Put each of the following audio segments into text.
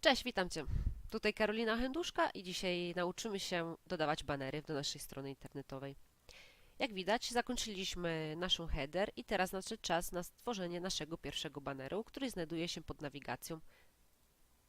Cześć, witam Cię. Tutaj Karolina Hęduszka i dzisiaj nauczymy się dodawać banery do naszej strony internetowej. Jak widać, zakończyliśmy naszą header i teraz nadszedł czas na stworzenie naszego pierwszego baneru, który znajduje się pod nawigacją,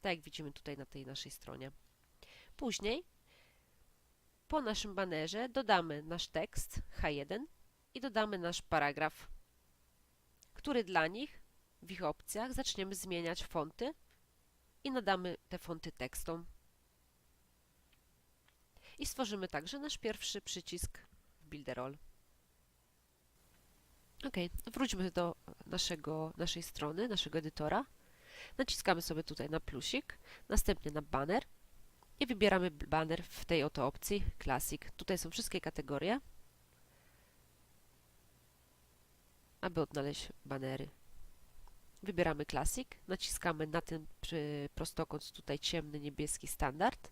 tak jak widzimy tutaj na tej naszej stronie. Później, po naszym banerze dodamy nasz tekst H1 i dodamy nasz paragraf, który dla nich w ich opcjach zaczniemy zmieniać fonty i nadamy te fonty tekstom. I stworzymy także nasz pierwszy przycisk w Builderall. Ok, wróćmy do naszego, naszej strony, naszego edytora. Naciskamy sobie tutaj na plusik, następnie na banner i wybieramy banner w tej oto opcji Classic. Tutaj są wszystkie kategorie, aby odnaleźć banery. Wybieramy Classic, naciskamy na ten prostokąt tutaj ciemny niebieski standard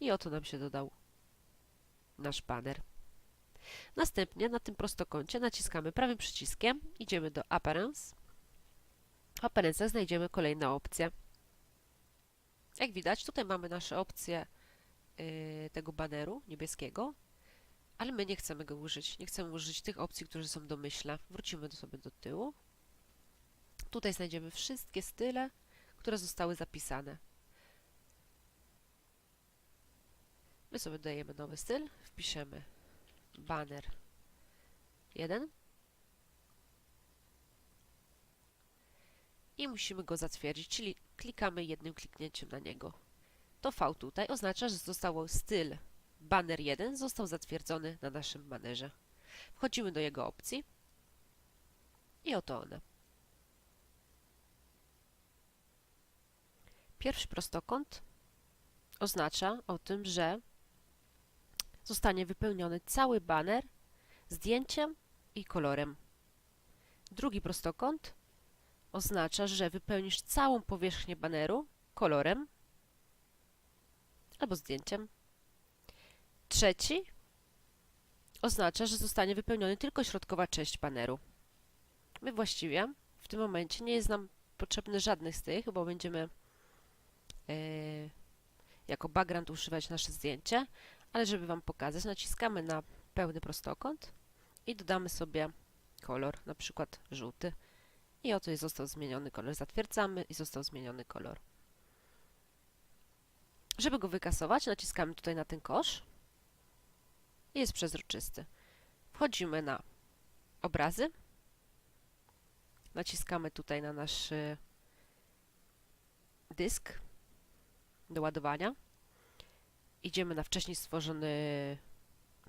i oto nam się dodał nasz banner. Następnie na tym prostokącie naciskamy prawym przyciskiem, idziemy do Appearance. W Appearance'ach znajdziemy kolejne opcje. Jak widać, tutaj mamy nasze opcje yy, tego baneru niebieskiego, ale my nie chcemy go użyć. Nie chcemy użyć tych opcji, które są domyślne. Wrócimy do sobie do tyłu. Tutaj znajdziemy wszystkie style, które zostały zapisane. My sobie dajemy nowy styl, wpiszemy banner 1 i musimy go zatwierdzić, czyli klikamy jednym kliknięciem na niego. To V tutaj oznacza, że zostało styl banner 1 został zatwierdzony na naszym banerze. Wchodzimy do jego opcji i oto one. Pierwszy prostokąt oznacza o tym, że zostanie wypełniony cały baner zdjęciem i kolorem. Drugi prostokąt oznacza, że wypełnisz całą powierzchnię baneru kolorem albo zdjęciem. Trzeci oznacza, że zostanie wypełniony tylko środkowa część baneru. My właściwie w tym momencie nie jest nam potrzebny żadnych z tych, bo będziemy jako background używać nasze zdjęcie, ale żeby Wam pokazać, naciskamy na pełny prostokąt i dodamy sobie kolor, na przykład żółty. I oto jest został zmieniony kolor. Zatwierdzamy i został zmieniony kolor. Żeby go wykasować, naciskamy tutaj na ten kosz i jest przezroczysty. Wchodzimy na obrazy, naciskamy tutaj na nasz y, dysk do ładowania. Idziemy na wcześniej stworzony,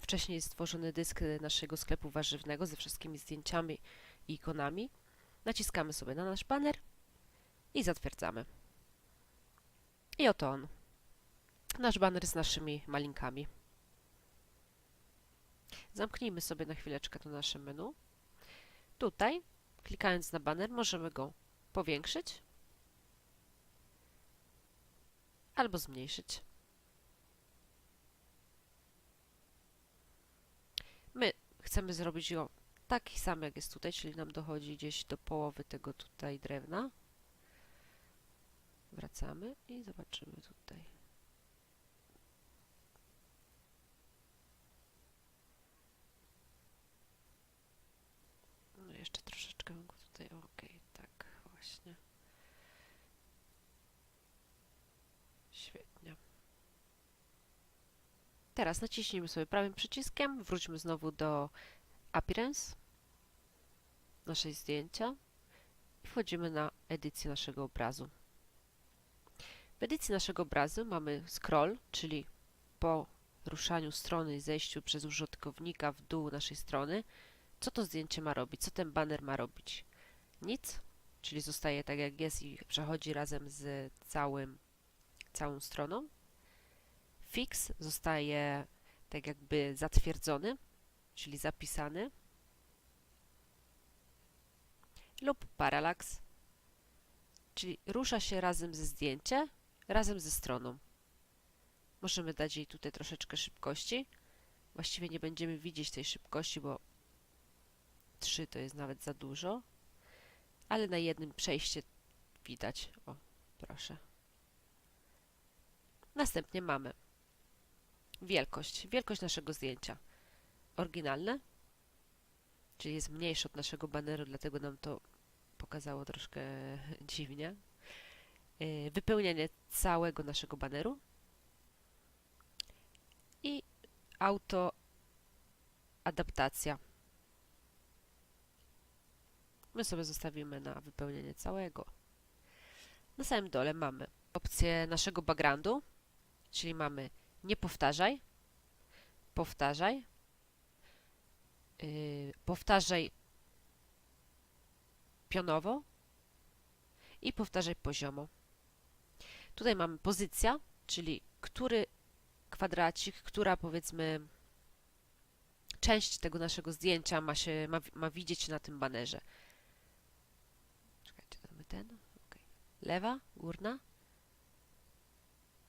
wcześniej stworzony dysk naszego sklepu warzywnego ze wszystkimi zdjęciami i ikonami. Naciskamy sobie na nasz banner i zatwierdzamy. I oto on. Nasz banner z naszymi malinkami. Zamknijmy sobie na chwileczkę to nasze menu. Tutaj, klikając na banner, możemy go powiększyć albo zmniejszyć. My chcemy zrobić go taki sam jak jest tutaj, czyli nam dochodzi gdzieś do połowy tego tutaj drewna. Wracamy i zobaczymy tutaj. No jeszcze troszeczkę go tutaj, ok, tak właśnie. Świetnie. Teraz naciśnijmy sobie prawym przyciskiem, wróćmy znowu do Appearance, naszej zdjęcia i wchodzimy na edycję naszego obrazu. W edycji naszego obrazu mamy scroll, czyli po ruszaniu strony i zejściu przez użytkownika w dół naszej strony, co to zdjęcie ma robić, co ten banner ma robić. Nic, czyli zostaje tak jak jest i przechodzi razem z całym całą stroną. Fix zostaje tak jakby zatwierdzony, czyli zapisany. Lub parallax, czyli rusza się razem ze zdjęciem, razem ze stroną. Możemy dać jej tutaj troszeczkę szybkości. Właściwie nie będziemy widzieć tej szybkości, bo 3 to jest nawet za dużo. Ale na jednym przejście widać. O, proszę. Następnie mamy wielkość, wielkość naszego zdjęcia. Oryginalne, czyli jest mniejsze od naszego baneru, dlatego nam to pokazało troszkę dziwnie. Yy, Wypełnienie całego naszego baneru i auto adaptacja. My sobie zostawimy na wypełnienie całego. Na samym dole mamy opcję naszego backgroundu, czyli mamy nie powtarzaj, powtarzaj, yy, powtarzaj pionowo i powtarzaj poziomo. Tutaj mamy pozycja, czyli który kwadracik, która powiedzmy część tego naszego zdjęcia ma się ma, ma widzieć na tym banerze. Czekajcie, damy ten. Okay. Lewa, górna,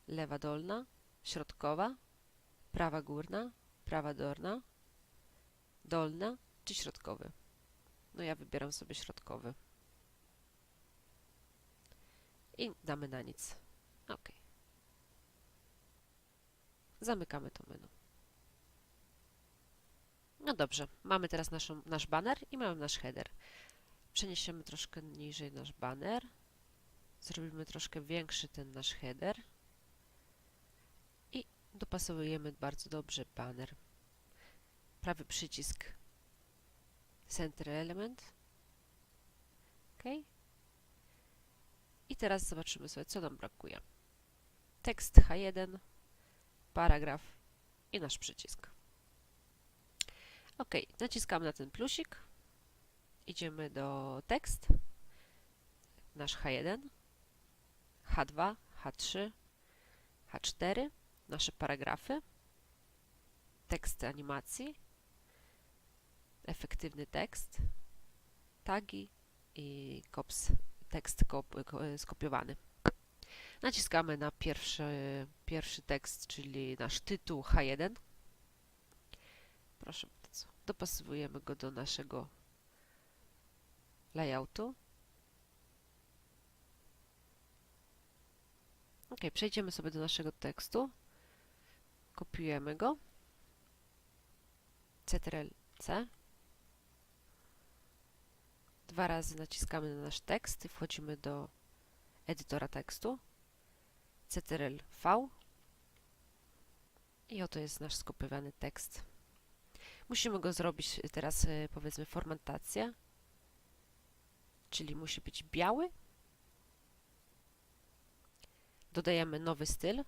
lewa dolna, środkowa, prawa górna, prawa dolna, dolna czy środkowy. No ja wybieram sobie środkowy. I damy na nic. OK. Zamykamy to menu. No dobrze, mamy teraz naszą, nasz banner i mamy nasz header. Przeniesiemy troszkę niżej nasz banner. Zrobimy troszkę większy ten nasz header. Dopasowujemy bardzo dobrze banner. Prawy przycisk Center Element. OK. I teraz zobaczymy sobie, co nam brakuje. Tekst H1, paragraf i nasz przycisk. OK, naciskamy na ten plusik. Idziemy do tekst. Nasz H1, H2, H3, H4, nasze paragrafy, tekst animacji, efektywny tekst, tagi i kops, tekst kop, ko- skopiowany. Naciskamy na pierwszy, pierwszy tekst, czyli nasz tytuł H1. Proszę bardzo. Dopasowujemy go do naszego layoutu. Ok, przejdziemy sobie do naszego tekstu. Kopiujemy go. Ctrl-C. Dwa razy naciskamy na nasz tekst i wchodzimy do edytora tekstu. Ctrl-V. I oto jest nasz skopiowany tekst. Musimy go zrobić teraz, y, powiedzmy, formatację, czyli musi być biały. Dodajemy nowy styl.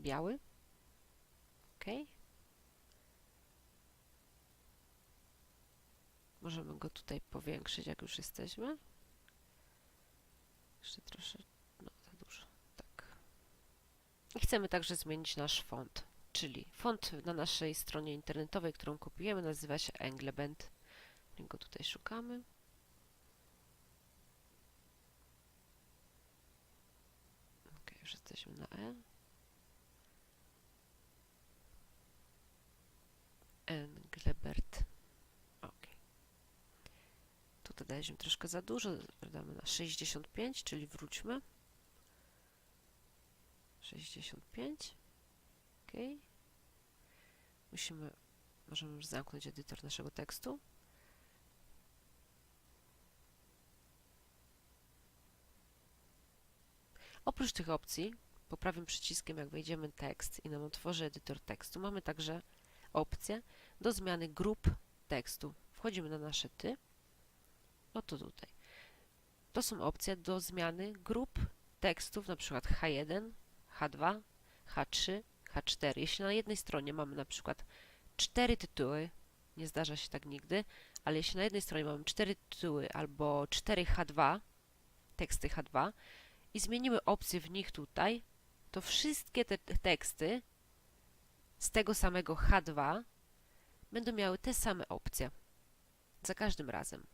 Biały. OK. Możemy go tutaj powiększyć, jak już jesteśmy. Jeszcze troszkę, no za dużo. Tak. I chcemy także zmienić nasz font, czyli font na naszej stronie internetowej, którą kopiujemy, nazywa się Englebend. Go tutaj szukamy. Ok, już jesteśmy na E. Englebert. Ok. Tu dodaliśmy troszkę za dużo, damy na 65, czyli wróćmy. 65. OK. Musimy, możemy już zamknąć edytor naszego tekstu. Oprócz tych opcji, po prawym przyciskiem, jak wejdziemy tekst i nam otworzy edytor tekstu, mamy także opcję do zmiany grup tekstu. Wchodzimy na nasze ty. Oto tutaj. To są opcje do zmiany grup tekstów, na przykład H1, H2, H3, H4. Jeśli na jednej stronie mamy na przykład cztery tytuły, nie zdarza się tak nigdy, ale jeśli na jednej stronie mamy cztery tytuły albo 4 H2, teksty H2 i zmienimy opcję w nich tutaj, to wszystkie te teksty z tego samego H2 będą miały te same opcje za każdym razem.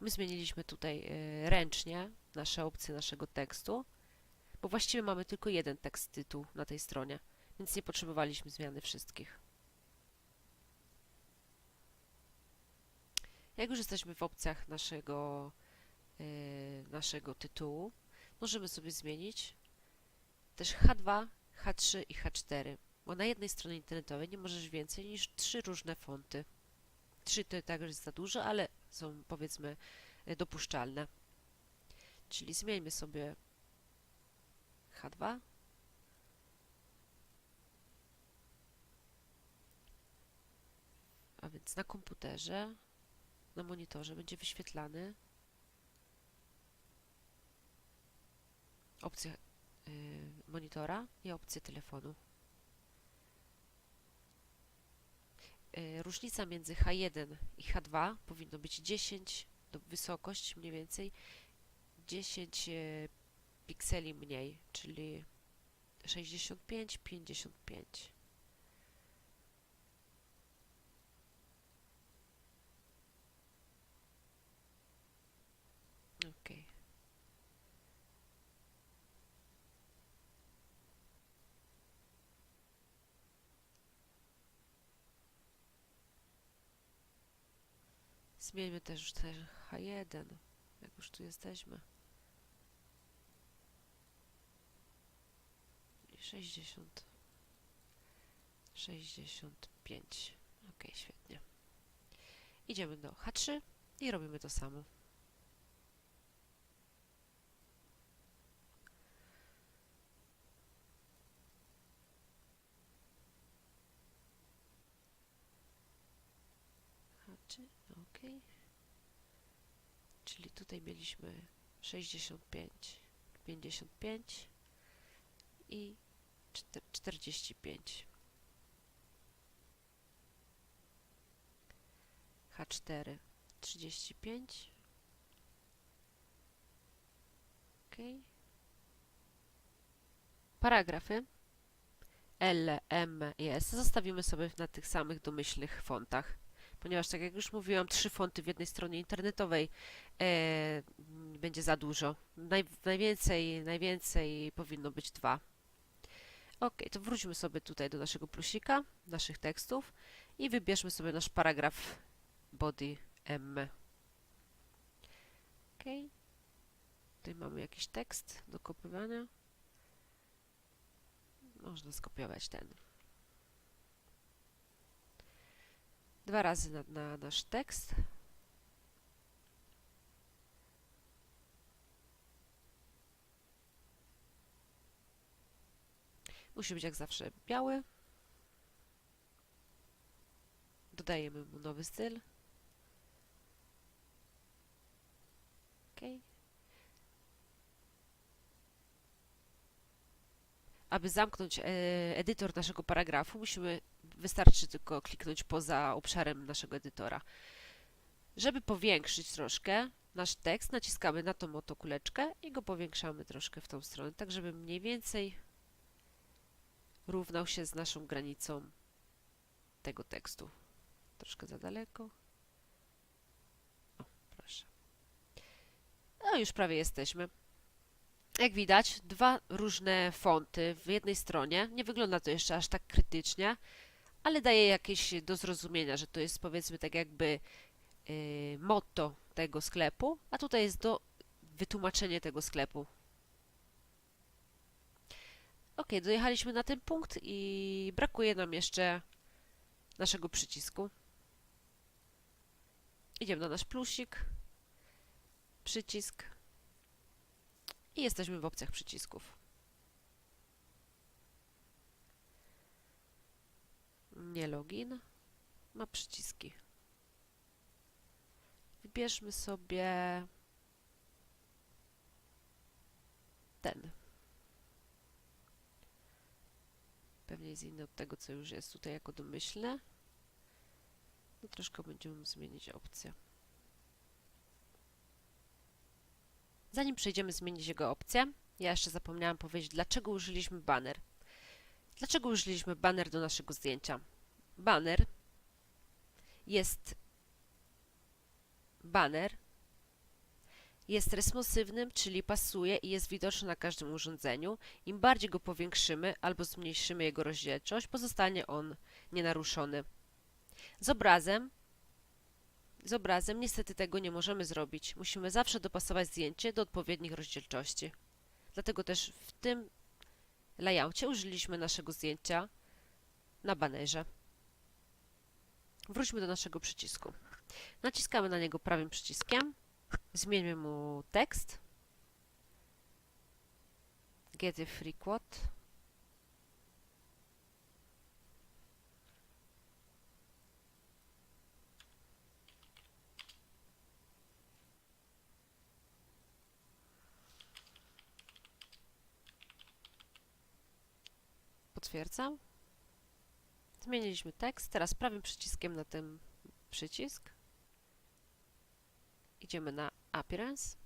My zmieniliśmy tutaj y, ręcznie nasze opcje naszego tekstu, bo właściwie mamy tylko jeden tekst tytuł na tej stronie, więc nie potrzebowaliśmy zmiany wszystkich. Jak już jesteśmy w opcjach naszego, naszego tytułu, możemy sobie zmienić też H2, H3 i H4, bo na jednej stronie internetowej nie możesz więcej niż trzy różne fonty. Trzy to także jest za dużo, ale są powiedzmy y, dopuszczalne. Czyli zmieńmy sobie H2. A więc na komputerze, na monitorze będzie wyświetlany opcja y, monitora i opcje telefonu. Y, różnica między H1 i H2 powinno być 10 do wysokość mniej więcej 10 y, pikseli mniej, czyli 65, 55. Ok. Zmieńmy też już ten H1, jak już tu jesteśmy. I 60. 65. Ok, świetnie. Idziemy do H3 i robimy to samo. H3, ok. Czyli tutaj mieliśmy 65, 55 i czter- 45. H4 35. Ok. Paragrafy L, M i S zostawimy sobie na tych samych domyślnych fontach, ponieważ tak jak już mówiłam, trzy fonty w jednej stronie internetowej e, będzie za dużo. Naj, najwięcej, najwięcej powinno być dwa. Ok, to wróćmy sobie tutaj do naszego plusika, naszych tekstów i wybierzmy sobie nasz paragraf body M. Ok. Tutaj mamy jakiś tekst do kopiowania. Można skopiować ten. Dwa razy na, na nasz tekst. Musi być jak zawsze biały. Dodajemy mu nowy styl. OK. Aby zamknąć e, edytor naszego paragrafu, musimy, wystarczy tylko kliknąć poza obszarem naszego edytora. Żeby powiększyć troszkę nasz tekst, naciskamy na tą oto kuleczkę i go powiększamy troszkę w tą stronę, tak żeby mniej więcej równał się z naszą granicą tego tekstu. Troszkę za daleko. O, proszę. No już prawie jesteśmy. Jak widać, dwa różne fonty w jednej stronie. Nie wygląda to jeszcze aż tak krytycznie, ale daje jakieś do zrozumienia, że to jest powiedzmy tak jakby yy, motto tego sklepu, a tutaj jest do wytłumaczenie tego sklepu. Ok, dojechaliśmy na ten punkt i brakuje nam jeszcze naszego przycisku. Idziemy na nasz plusik, przycisk i jesteśmy w opcjach przycisków. Nie login, ma przyciski. Wybierzmy sobie ten. Pewnie jest inny od tego, co już jest tutaj jako domyślne. No troszkę będziemy zmienić opcję. Zanim przejdziemy zmienić jego opcję, ja jeszcze zapomniałam powiedzieć, dlaczego użyliśmy banner. Dlaczego użyliśmy banner do naszego zdjęcia? Banner jest banner jest responsywnym, czyli pasuje i jest widoczny na każdym urządzeniu. Im bardziej go powiększymy albo zmniejszymy jego rozdzielczość, pozostanie on nienaruszony. Z obrazem z obrazem niestety tego nie możemy zrobić. Musimy zawsze dopasować zdjęcie do odpowiednich rozdzielczości. Dlatego też w tym layoutie użyliśmy naszego zdjęcia na banerze. Wróćmy do naszego przycisku. Naciskamy na niego prawym przyciskiem. Zmieńmy mu tekst. Get a free quote. Potwierdzam. Zmieniliśmy tekst. Teraz prawym przyciskiem na ten przycisk. Idziemy na Appearance.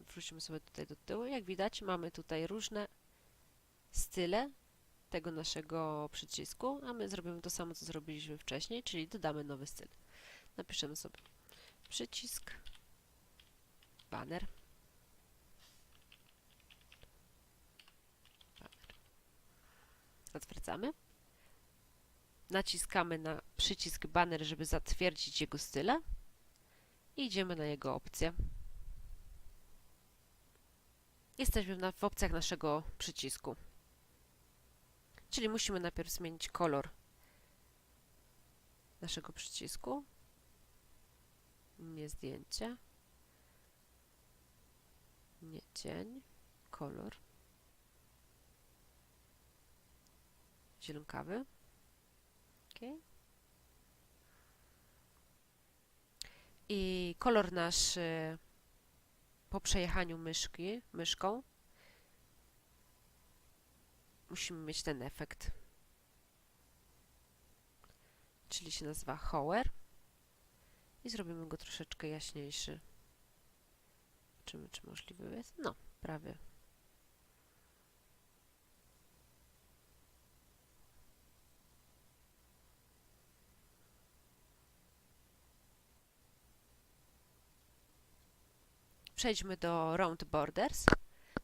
Wrócimy sobie tutaj do tyłu. Jak widać mamy tutaj różne style tego naszego przycisku, a my zrobimy to samo, co zrobiliśmy wcześniej, czyli dodamy nowy styl. Napiszemy sobie przycisk, banner. Zatwierdzamy. Naciskamy na przycisk banner, żeby zatwierdzić jego style i idziemy na jego opcję. Jesteśmy w opcjach naszego przycisku. Czyli musimy najpierw zmienić kolor naszego przycisku. Nie zdjęcie. Nie cień. Kolor. Ok. I kolor nasz y, po przejechaniu myszki, myszką musimy mieć ten efekt. Czyli się nazywa Hover i zrobimy go troszeczkę jaśniejszy. Zobaczymy, czy możliwy jest. No, prawie. Przejdźmy do Round Borders,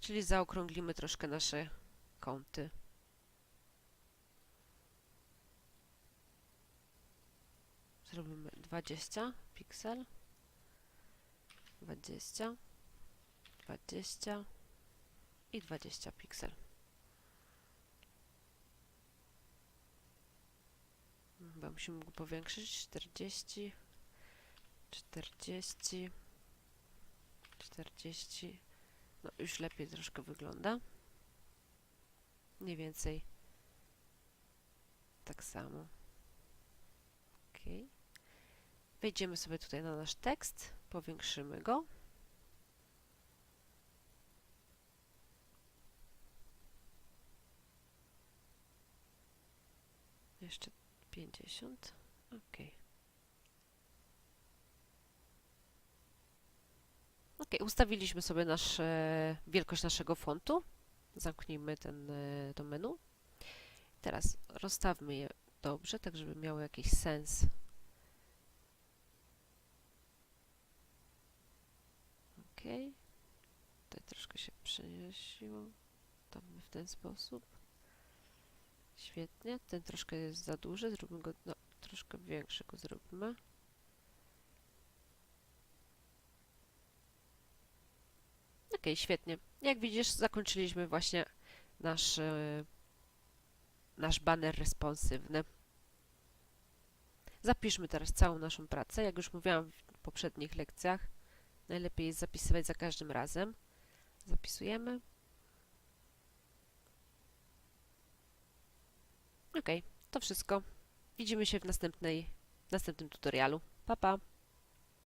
czyli zaokrąglimy troszkę nasze kąty. Zrobimy 20 piksel, 20, 20 i 20 piksel. Chyba musimy go powiększyć 40, 40, 40. No już lepiej troszkę wygląda. Mniej więcej tak samo. Ok. Wejdziemy sobie tutaj na nasz tekst, powiększymy go. Jeszcze 50. Ok. Ok, ustawiliśmy sobie nasz, e, wielkość naszego fontu. Zamknijmy ten, e, to menu. Teraz rozstawmy je dobrze, tak żeby miało jakiś sens. Ok. Tutaj troszkę się przeniesiło. Damy w ten sposób. Świetnie. Ten troszkę jest za duży. Zróbmy go, no, troszkę większego zrobimy. Ok, świetnie. Jak widzisz, zakończyliśmy właśnie nasz, e, nasz banner responsywny. Zapiszmy teraz całą naszą pracę. Jak już mówiłam w poprzednich lekcjach, najlepiej jest zapisywać za każdym razem. Zapisujemy. Ok, to wszystko. Widzimy się w następnej, w następnym tutorialu. Pa, pa!